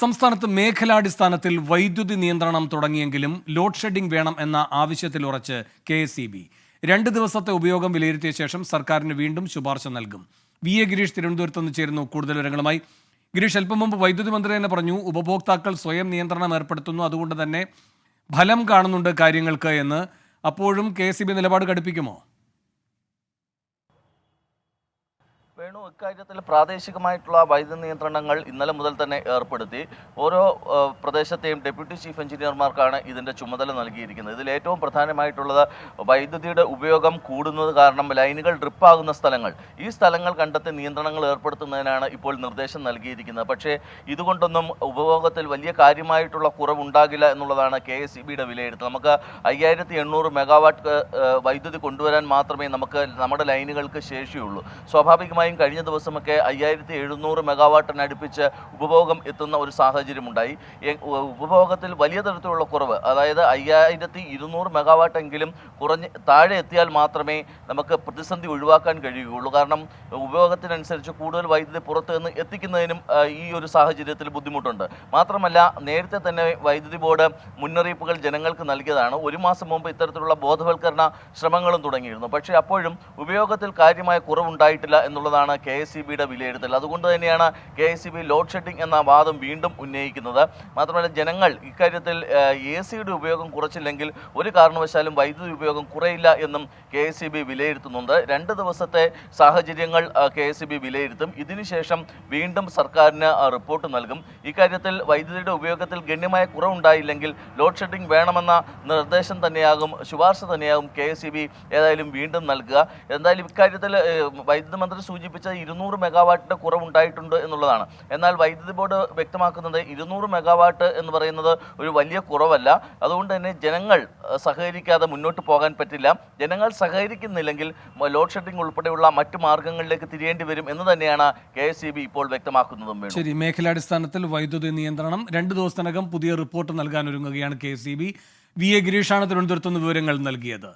സംസ്ഥാനത്ത് മേഖലാടിസ്ഥാനത്തിൽ വൈദ്യുതി നിയന്ത്രണം തുടങ്ങിയെങ്കിലും ലോഡ് ഷെഡിംഗ് വേണം എന്ന ആവശ്യത്തിൽ ഉറച്ച് കെ എസ് രണ്ട് ദിവസത്തെ ഉപയോഗം വിലയിരുത്തിയ ശേഷം സർക്കാരിന് വീണ്ടും ശുപാർശ നൽകും. വി എ ഗിരീഷ് തിരുവനന്തപുരത്ത് നിന്ന് ചേരുന്നു കൂടുതൽ വിവരങ്ങളുമായി. ഗിരീഷ് അല്പം മുമ്പ് വൈദ്യുതി മന്ത്രി തന്നെ പറഞ്ഞു ഉപഭോക്താക്കൾ സ്വയം നിയന്ത്രണം ഏർപ്പെടുത്തുന്നു അതുകൊണ്ട് തന്നെ ഫലം കാണുന്നുണ്ട് കാര്യങ്ങൾക്ക് എന്ന്. അപ്പോഴും കെ നിലപാട് കടുപ്പിക്കുമോ? വേണു ഇക്കാര്യത്തിൽ പ്രാദേശികമായിട്ടുള്ള വൈദ്യുതി നിയന്ത്രണങ്ങൾ ഇന്നലെ മുതൽ തന്നെ ഏർപ്പെടുത്തി. ഓരോ പ്രദേശത്തെയും ഡെപ്യൂട്ടി ചീഫ് എഞ്ചിനീയർമാർക്കാണ് ഇതിന്റെ ചുമതല നൽകിയിരിക്കുന്നത്. ഇതിൽ ഏറ്റവും പ്രധാനമായിട്ടുള്ളത് വൈദ്യുതിയുടെ ഉപയോഗം കൂടുന്നത് കാരണം ലൈനുകൾ ഡ്രിപ്പാകുന്ന സ്ഥലങ്ങൾ. ഈ സ്ഥലങ്ങൾ കണ്ടെത്തി നിയന്ത്രണങ്ങൾ ഏർപ്പെടുത്തുന്നതിനാണ് ഇപ്പോൾ നിർദ്ദേശം നൽകിയിരിക്കുന്നത്. പക്ഷേ ഇതുകൊണ്ടൊന്നും ഉപഭോഗത്തിൽ വലിയ കാര്യമായിട്ടുള്ള കുറവുണ്ടാകില്ല എന്നുള്ളതാണ് കെ എസ് ബിയുടെ വിലയിരുത്തൽ. നമുക്ക് അയ്യായിരത്തി എണ്ണൂറ് മെഗാവാട്ട് വൈദ്യുതി കൊണ്ടുവരാൻ മാത്രമേ നമുക്ക് നമ്മുടെ ലൈനുകൾക്ക് ശേഷിയുള്ളൂ. സ്വാഭാവികമായും കഴിഞ്ഞ ദിവസമൊക്കെ അയ്യായിരത്തി എഴുന്നൂറ് മെഗാവാട്ടിന് അടുപ്പിച്ച് ഉപഭോഗം എത്തുന്ന ഒരു സാഹചര്യമുണ്ടായി. ഉപഭോഗത്തിൽ വലിയ തരത്തിലുള്ള കുറവ് അതായത് അയ്യായിരത്തി ഇരുന്നൂറ് മെഗാവാട്ടെങ്കിലും കുറഞ്ഞ് താഴെ എത്തിയാൽ മാത്രമേ നമുക്ക് പ്രതിസന്ധി ഒഴിവാക്കാൻ കഴിയുകയുള്ളൂ. കാരണം ഉപയോഗത്തിനനുസരിച്ച് കൂടുതൽ വൈദ്യുതി പുറത്തു നിന്ന് എത്തിക്കുന്നതിനും ഈ ഒരു സാഹചര്യത്തിൽ ബുദ്ധിമുട്ടുണ്ട്. മാത്രമല്ല നേരത്തെ തന്നെ വൈദ്യുതി ബോർഡ് മുന്നറിയിപ്പുകൾ ജനങ്ങൾക്ക് നൽകിയതാണ്. ഒരു മാസം മുമ്പ് ഇത്തരത്തിലുള്ള ബോധവൽക്കരണ ശ്രമങ്ങളും തുടങ്ങിയിരുന്നു. പക്ഷേ അപ്പോഴും ഉപയോഗത്തിൽ കാര്യമായ കുറവുണ്ടായിട്ടില്ല എന്നുള്ളതാണ് കെ എസ് സി ബിയുടെ വിലയിരുത്തൽ. അതുകൊണ്ട് തന്നെയാണ് K S C B load shedding എന്ന വാദം വീണ്ടും ഉന്നയിക്കുന്നത്. മാത്രമല്ല ജനങ്ങൾ ഇക്കാര്യത്തിൽ എ സിയുടെ ഉപയോഗം കുറച്ചില്ലെങ്കിൽ ഒരു കാരണവശാലും വൈദ്യുതി ഉപയോഗം കുറയില്ല എന്നും കെ എസ് സി ബി വിലയിരുത്തുന്നുണ്ട്. രണ്ട് ദിവസത്തെ സാഹചര്യങ്ങൾ കെ എസ് സി ബി വിലയിരുത്തും. ഇതിനുശേഷം വീണ്ടും സർക്കാരിന് റിപ്പോർട്ട് നൽകും. ഇക്കാര്യത്തിൽ വൈദ്യുതിയുടെ ഉപയോഗത്തിൽ ഗണ്യമായ കുറവുണ്ടായില്ലെങ്കിൽ ലോഡ് ഷെഡിംഗ് വേണമെന്ന നിർദ്ദേശം തന്നെയാകും ശുപാർശ തന്നെയാകും കെ എസ് സി ബി ഏതായാലും വീണ്ടും നൽകുക. എന്തായാലും ഇക്കാര്യത്തിൽ വൈദ്യുതി മന്ത്രി സൂചിപ്പിച്ച ഇരുന്നൂറ് മെഗാവാട്ടിന്റെ കുറവുണ്ടായിട്ടുണ്ട് എന്നുള്ളതാണ്. എന്നാൽ വൈദ്യുതി ബോർഡ് വ്യക്തമാക്കുന്നത് ഇരുന്നൂറ് മെഗാവാട്ട് എന്ന് പറയുന്നത് ഒരു വലിയ കുറവല്ല. അതുകൊണ്ട് തന്നെ ജനങ്ങൾ സഹകരിക്കാതെ മുന്നോട്ട് പോകാൻ പറ്റില്ല. ജനങ്ങൾ സഹകരിക്കുന്നില്ലെങ്കിൽ ലോഡ് ഷെഡിംഗ് ഉൾപ്പെടെയുള്ള മറ്റ് മാർഗങ്ങളിലേക്ക് തിരിയേണ്ടി വരും എന്ന് തന്നെയാണ് കെ എസ് ഇപ്പോൾ വ്യക്തമാക്കുന്നതും ശരി മേഖലാടിസ്ഥാനത്തിൽ വൈദ്യുതി നിയന്ത്രണം. രണ്ട് ദിവസത്തിനകം പുതിയ റിപ്പോർട്ട് നൽകാൻ ഒരുങ്ങുകയാണ് K E B. V A ഗിരീഷാണ് തിരുവനന്തപുരത്ത് നിന്ന് വിവരങ്ങൾ നൽകിയത്.